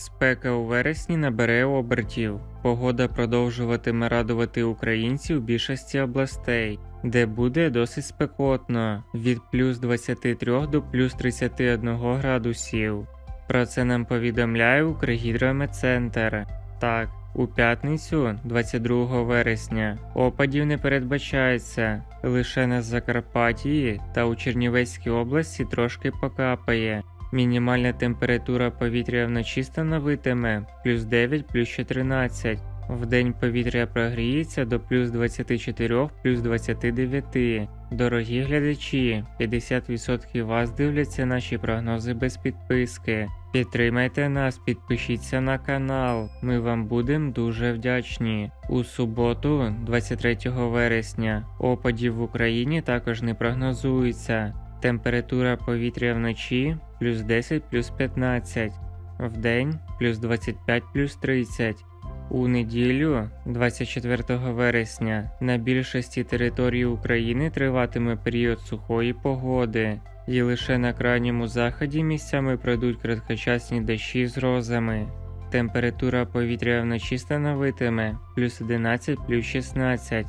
Спека у вересні набере обертів. Погода продовжуватиме радувати українців в більшості областей, де буде досить спекотно від плюс 23 до плюс 31 градусів. Про це нам повідомляє Укргідрометцентр. Так, у п'ятницю, 22 вересня, опадів не передбачається. Лише на Закарпатті та у Чернівецькій області трошки покапає. Мінімальна температура повітря вночі становитиме плюс 9 плюс 14. Вдень повітря прогріється до плюс 24 плюс 29. Дорогі глядачі, 50% вас дивляться наші прогнози без підписки. Підтримайте нас, підпишіться на канал. Ми вам будемо дуже вдячні. У суботу, 23 вересня, опадів в Україні також не прогнозується. Температура повітря вночі плюс 10 плюс 15, вдень плюс 25 плюс 30. У неділю, 24 вересня, на більшості території України триватиме період сухої погоди, і лише на крайньому заході місцями пройдуть короткочасні дощі з грозами. Температура повітря вночі становитиме плюс 11 плюс 16,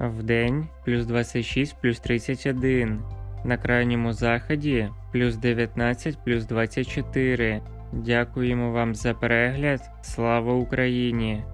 вдень плюс 26 плюс 31. На крайньому заході плюс 19 плюс 24. Дякуємо вам за перегляд. Слава Україні!